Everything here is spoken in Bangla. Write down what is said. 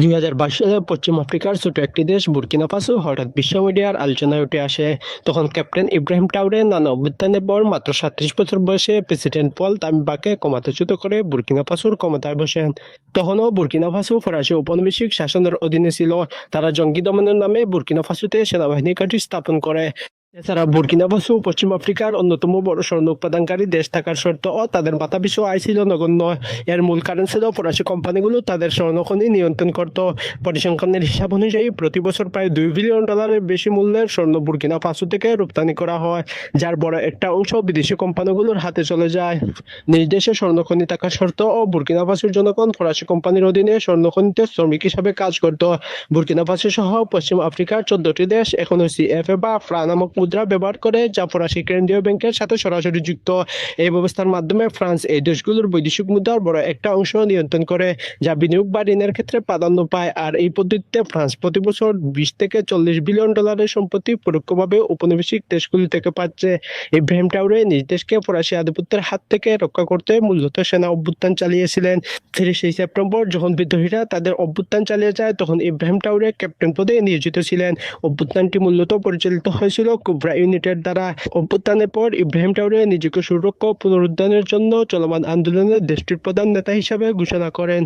দুই হাজার বাইশ সালে পশ্চিম আফ্রিকার ছোট একটি দেশ বুর্কিনা ফাসো হঠাৎ বিশ্ব মিডিয়ার আলোচনায় উঠে আসে। তখন ক্যাপ্টেন ইব্রাহিম টাউরে নানা অভ্যুত্থানের পর মাত্র সাত্রিশ বছর বয়সে প্রেসিডেন্ট পল তামিবাকে ক্ষমতাচ্যুত করে বুর্কিনা ফাসোর ক্ষমতায় বসেন। তখনও বুর্কিনা ফাসো ফরাসি ঔপনিবেশিক শাসনের অধীনে ছিল। তারা জঙ্গি দমনের নামে বুর্কিনা ফাসোতে সেনাবাহিনী ঘাঁটি স্থাপন করে। এছাড়া বুর্কিনা ফাসো পশ্চিম আফ্রিকার অন্যতম বড় স্বর্ণ উৎপাদনকারী, দেশ থাকার সত্ত্বেও তাদের মাথা পিছু আয় ছিল নগণ্য। এর মূল কারণ ছিল ফরাসি কোম্পানিগুলো তাদের স্বর্ণখনি নিয়ন্ত্রণ করত। পরিসংখ্যানের হিসাব অনুযায়ী প্রতি বছর প্রায় দুই বিলিয়ন ডলারের বেশি মূল্যের স্বর্ণ বুর্কিনা ফাসো থেকে রপ্তানি করা হয়, যার বড় একটা অংশ বিদেশি কোম্পানিগুলোর হাতে চলে যায়। নিজ দেশে স্বর্ণখনি থাকার সত্ত্বেও বুর্কিনা ফাসোর জনগণ ফরাসি কোম্পানির অধীনে স্বর্ণখনিতে শ্রমিক হিসাবে কাজ করত। বুর্কিনা ফাসো সহ পশ্চিম আফ্রিকার চোদ্দটি দেশ, এখনও সিএফএ বা ফ্রা নামক মুদ্রা ব্যবহার করে, যা ফরাসি কেন্দ্রীয় ব্যাংকের সাথে সরাসরি যুক্ত। এই ব্যবস্থার মাধ্যমে ফ্রান্স এই দেশগুলোর বৈদেশিক মুদ্রার বড় একটা অংশ নিয়ন্ত্রণ করে, যা বিনিয়োগ বা ঋণের ক্ষেত্রে প্রাধান্য পায়। আর এই পদ্ধতিতে ফ্রান্স প্রতি বছর বিশ থেকে চল্লিশ বিলিয়ন ডলারের সম্পত্তি পরোক্ষভাবে উপনিবেশিক দেশগুলি থেকে পাচ্ছে। ইব্রাহিম টাউরে নিজ দেশকে ফরাসি আধিপত্যের হাত থেকে রক্ষা করতে মূলত সেনা অভ্যুত্থান চালিয়েছিলেন। তিরিশে সেপ্টেম্বর যখন বিদ্রোহীরা তাদের অভ্যুত্থান চালিয়ে যায়, তখন ইব্রাহিম টাউরে ক্যাপ্টেন পদে নিয়োজিত ছিলেন। অভ্যুত্থানটি মূলত পরিচালিত হয়েছিল কুবরা ইউনিটের দ্বারা অভ্যুত্থানের পর ইব্রাহিম টাউরে নিজেকে সুরক্ষা পুনরুদ্ধারের জন্য চলমান আন্দোলনের দেশটির প্রধান নেতা হিসাবে ঘোষণা করেন।